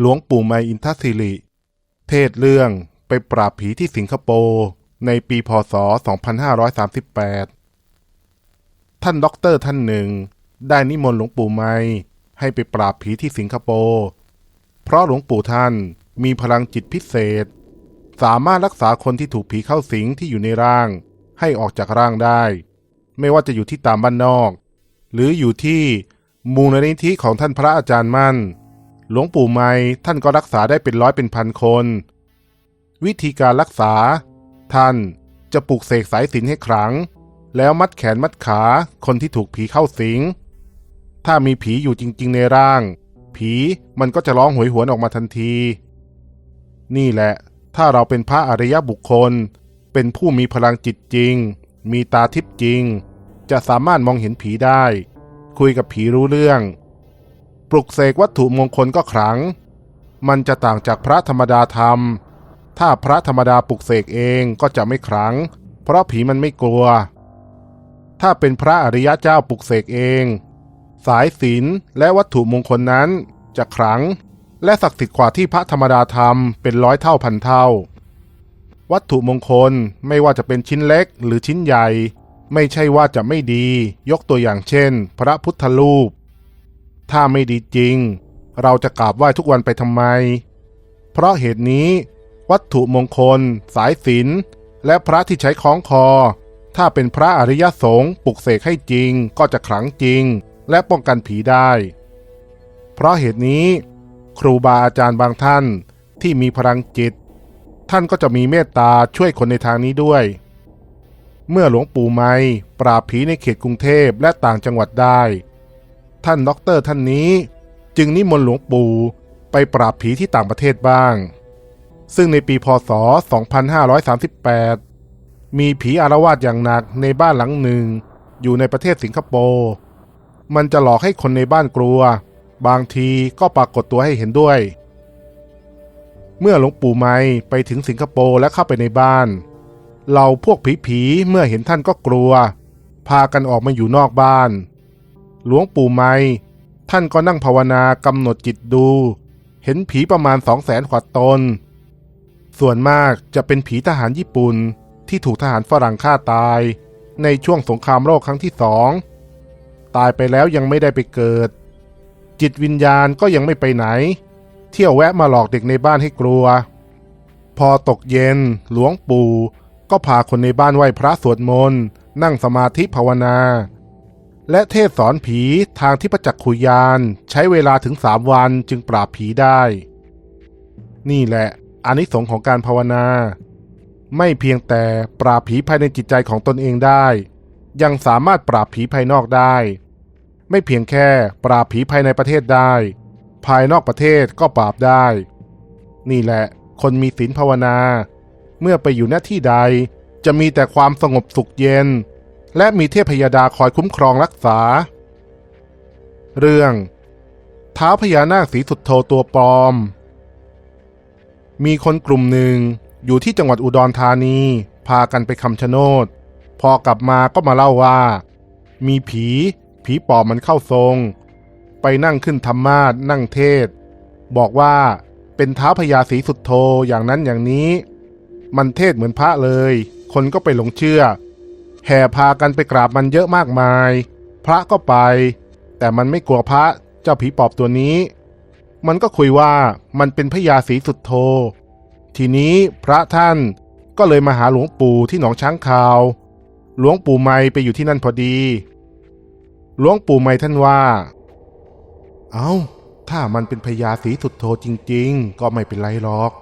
หลวงปู่ไมอินทศิริ เทศเรื่องไปปราบผีที่สิงคโปร์ในปีพศ 2538 ท่านด็อกเตอร์ท่านหนึ่ง ได้นิมนต์หลวงปู่ไมให้ไปปราบผีที่สิงคโปร์ เพราะหลวงปู่ท่านมีพลังจิตพิเศษ สามารถรักษาคนที่ถูกผีเข้าสิงที่อยู่ในร่าง ให้ออกจากร่างได้ ไม่ว่าจะอยู่ที่ตามบ้านนอก หรืออยู่ที่มูลนิธิของท่านพระอาจารย์มั่น หลวงปู่ไม้ท่านก็รักษาได้เป็นร้อยเป็นพันคน วิธีการรักษา ท่านจะปลูกเสกสายสินให้ขลัง แล้วมัดแขนมัดขาคนที่ถูกผีเข้าสิง ถ้ามีผีอยู่จริงๆในร่าง ผีมันก็จะร้องหวยหวนออกมาทันที นี่แหละ ถ้าเราเป็นพระอริยบุคคล เป็นผู้มีพลังจิตจริง มีตาทิพย์จริง จะสามารถมองเห็นผีได้ คุยกับผีรู้เรื่อง ปลุกเสกวัตถุมงคลก็ขลัง มันจะต่างจากพระธรรมดาทำถ้าพระธรรมดาปลุกเสกเองก็จะไม่ขลัง เพราะผีมันไม่กลัว ถ้าเป็นพระอริยะเจ้าปลุกเสกเอง สายศีลและวัตถุมงคลนั้นจะขลัง และศักดิ์สิทธิ์กว่าที่พระธรรมดาทำเป็นร้อยเท่าพันเท่า วัตถุมงคลไม่ว่าจะเป็นชิ้นเล็กหรือชิ้นใหญ่ ไม่ใช่ว่าจะไม่ดี ยกตัวอย่างเช่น พระพุทธรูป ถ้าไม่ดีจริง เราจะกราบไหว้ทุกวันไปทำไม เพราะเหตุนี้ วัตถุมงคล สายศีลและพระที่ใช้คล้องคอ ถ้าเป็นพระอริยสงฆ์ปลุกเสกให้จริงก็จะขลังจริง และป้องกันผีได้ เพราะเหตุนี้ ครูบาอาจารย์บางท่านที่มีพลังจิต ท่านก็จะมีเมตตาช่วยคนในทางนี้ด้วย เมื่อหลวงปู่ไม้ปราบผีในเขตกรุงเทพและต่างจังหวัดได้ ท่านด็อกเตอร์ท่านนี้ จึงนิมนต์หลวงปู่ไปปราบผีที่ต่างประเทศบ้าง ซึ่งในปีพศ 2538 มีผีอารวาสอย่างหนักในบ้านหลังหนึ่ง อยู่ในประเทศสิงคโปร์มันจะหลอกให้คนในบ้านกลัว บางทีก็ปรากฏตัวให้เห็นด้วย เมื่อหลวงปู่ไม้ไปถึงสิงคโปร์และเข้าไปในบ้านเราพวกผีๆเมื่อเห็นท่านก็กลัว พากันออกมาอยู่นอกบ้าน หลวงปู่ไม้ท่านก็นั่งภาวนากำหนดจิตดู เห็นผีประมาณสองแสนกว่าตน ส่วนมากจะเป็นผีทหารญี่ปุ่นที่ถูกทหารฝรั่งฆ่าตาย ในช่วงสงครามโลกครั้งที่สอง ตายไปแล้วยังไม่ได้ไปเกิด จิตวิญญาณก็ยังไม่ไปไหน เที่ยวแวะมาหลอกเด็กในบ้านให้กลัว พอตกเย็นหลวงปู่ ก็พาคนในบ้านไหว้พระสวดมนต์นั่งสมาธิภาวนา และเทศสอนผีทางที่ประจักษ์ขุยาน ใช้เวลาถึงสามวันจึงปราบผีได้ นี่แหละอานิสงส์ของการภาวนา ไม่เพียงแต่ปราบผีภายในจิตใจของตนเองได้ ยังสามารถปราบผีภายนอกได้ ไม่เพียงแค่ปราบผีภายในประเทศได้ ภายนอกประเทศก็ปราบได้ นี่แหละ คนมีศีลภาวนา เมื่อไปอยู่หน้าที่ใด จะมีแต่ความสงบสุขเย็น และมีเทพยดาคอยคุ้มครองรักษา เรื่อง ท้าพญานาคสีสุดโทตัวปลอม มีคนกลุ่มหนึ่งอยู่ที่จังหวัดอุดรธานี พากันไปคำชะโนด พอกลับมาก็มาเล่าว่า มีผี ผีปอบมันเข้าทรง ไปนั่งขึ้นธรรมาสนั่งเทศ บอกว่าเป็นท้าพญาสีสุดโทอย่างนั้นอย่างนี้ มันเทศเหมือนพระเลย คนก็ไปหลงเชื่อ แห่พากันไปกราบมันเยอะมากมาย พระก็ไป แต่มันไม่กลัวพระเจ้าผีปอบตัวนี้ มันก็คุยว่ามันเป็นพญาสีสุดโท ทีนี้พระท่านก็เลยมาหาหลวงปู่ที่หนองช้างคาว หลวงปู่ไม่ไปอยู่ที่นั่นพอดี หลวงปู่ไม่ท่านว่า เอา้า ถ้ามันเป็นพญาสีสุดโทจริง ๆ ก็ไม่เป็นไรหรอก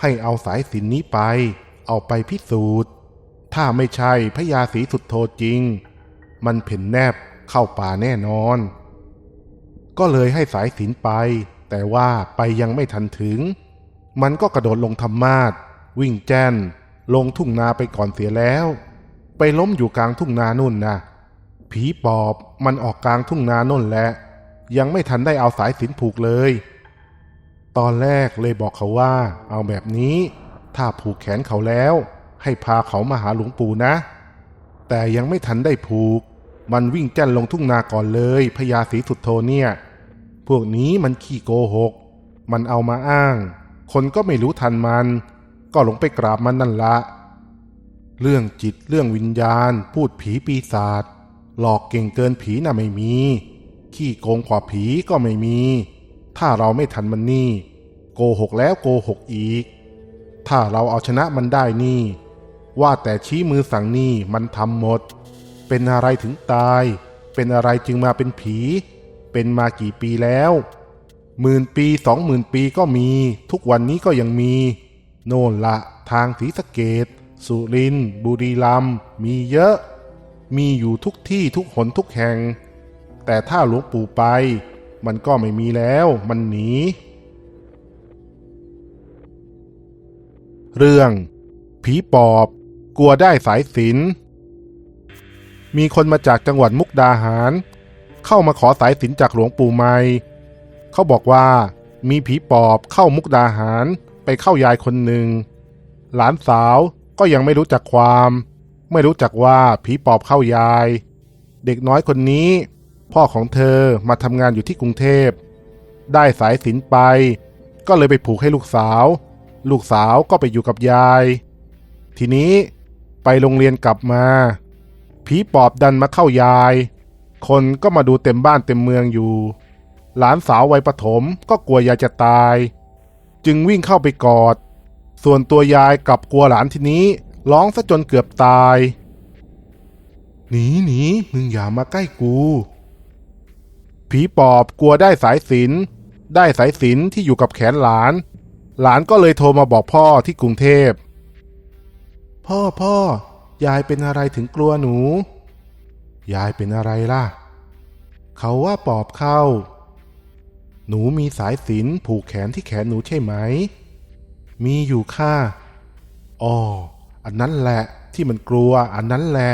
ให้เอาสายสินนี้ไป เอาไปพิสูจน์ ถ้าไม่ใช่พญาสีสุดโทจริง มันเพ่นแนบเข้าป่าแน่นอน ก็เลยให้สายสินไป แต่ว่าไปยังไม่ทันถึง มันก็กระโดดลงธรรมาสวิ่งแจ้น ลงทุ่งนาไปก่อนเสียแล้ว ไปล้มอยู่กลางทุ่งนานุ่นนะผีปอบมันออกกลางทุ่งนานุ่นแหละ ยังไม่ทันได้เอาสายสินผูกเลย ตอนแรกเลยบอกเขาว่า เอาแบบนี้ ถ้าผูกแขนเขาแล้ว ให้พาเขามาหาหลวงปู่นะ แต่ยังไม่ทันได้ผูก มันวิ่งแจ้นลงทุ่งนาก่อนเลยพญาศรีสุดโทเนี่ย พวกนี้มันขี้โกหก มันเอามาอ้าง คนก็ไม่รู้ทันมัน ก็หลงไปกราบมันนั่นละ เรื่องจิตเรื่องวิญญาณ พูดผีปีศาจหลอกเก่งเกินผีน่ะไม่มี ขี้โกงกว่าผีก็ไม่มี ถ้าเราไม่ทันมันนี่ โกหกแล้วโกหกอีก ถ้าเราเอาชนะมันได้นี่ ว่าแต่ชี้มือสั่งนี่มันทำหมด เป็นอะไรถึงตาย เป็นอะไรจึงมาเป็นผี เป็นมากี่ปีแล้วหมื่นปีสองหมื่นปีก็มี ทุกวันนี้ก็ยังมี โน่นละทางศรีสะเกดสุรินบุรีรัมมีเยอะ มีอยู่ทุกที่ทุกหนทุกแห่ง แต่ถ้าหลวงปู่ไป มันก็ไม่มีแล้วมันหนี เรื่อง ผีปอบ กลัวได้สายสินมีคนมาจากจังหวัดมุกดาหาร เข้ามาขอสายสินจากหลวงปู่ไม่เขาบอกว่ามีผีปอบเข้ามุกดาหารไปเข้ายายคนหนึ่ง หลานสาวก็ยังไม่รู้จักความ ไม่รู้จักว่าผีปอบเข้ายาย เด็กน้อยคนนี้ พ่อของเธอมาทำงานอยู่ที่กรุงเทพ ได้สายสินไป ก็เลยไปผูกให้ลูกสาว ลูกสาวก็ไปอยู่กับยาย ทีนี้ ไปโรงเรียนกลับมา ผีปอบดันมาเข้ายาย คนก็มาดูเต็มบ้านเต็มเมืองอยู่ หลานสาววัยประถมก็กลัวยายจะตาย จึงวิ่งเข้าไปกอด ส่วนตัวยายกลับกลัวหลานทีนี้ร้องซะจนเกือบตายหนีหนีมึงอย่ามาใกล้กู ผีปอบกลัวได้สายสินได้สายสินที่อยู่กับแขนหลาน หลานก็เลยโทรมาบอกพ่อที่กรุงเทพ พ่อพ่อยายเป็นอะไรถึงกลัวหนู ยายเป็นอะไรล่ะ เขาว่าปอบเข้า หนูมีสายสิญจนผูกแขนที่แขนหนูใช่ไหม มีอยู่ค่ะอ๋ออันนั้นแหละที่มันกลัวอันนั้นแหละ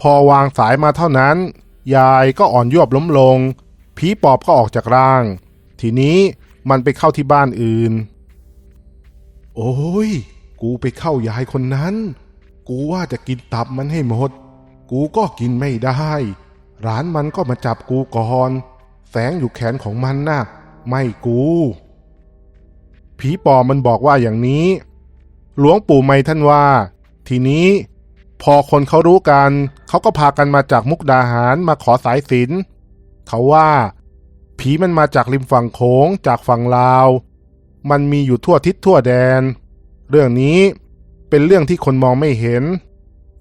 พอวางสายมาเท่านั้น ยายก็อ่อนยวบล้มลง ผีปอบก็ออกจากร่าง ทีนี้มันไปเข้าที่บ้านอื่น โอ้ย กูไปเข้ายายคนนั้น กูว่าจะกินตับมันให้หมด กูก็กินไม่ได้ ร้านมันก็มาจับกูก่อนแฝงอยู่แขนของมันนะ่ะ ไม่กู ผีปอมันบอกว่าอย่างนี้ หลวงปู่ไม่ท่านว่า ทีนี้ พอคนเขารู้กัน เขาก็พากันมาจากมุกดาหารมาขอสายสินเขาว่า ผีมันมาจากริมฝั่งโขงจากฝั่งลาว มันมีอยู่ทั่วทิศทั่วแดน เรื่องนี้เป็นเรื่องที่คนมองไม่เห็น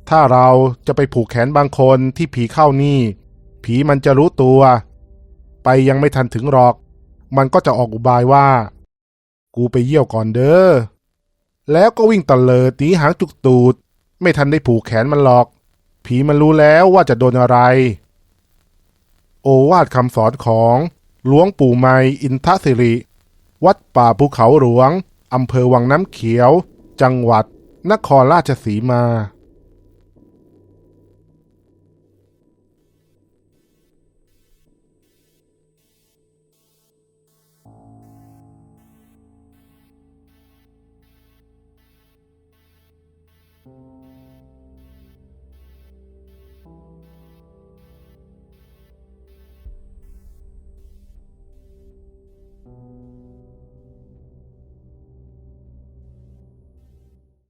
ถ้าเราจะไปผูกแขนบางคนที่ผีเข้านี่ ผีมันจะรู้ตัว ไปยังไม่ทันถึงหรอก มันก็จะออกอุบายว่า กูไปเยี่ยวก่อนเด้อ แล้วก็วิ่งตะเลิดหนีหางจุกตูด ไม่ทันได้ผูกแขนมันหรอก ผีมันรู้แล้วว่าจะโดนอะไร โอวาทคำสอนของหลวงปู่ไมอินทสิริ วัดป่าภูเขาหลวง อำเภอวังน้ำเขียว จังหวัด นครราชสีมาพ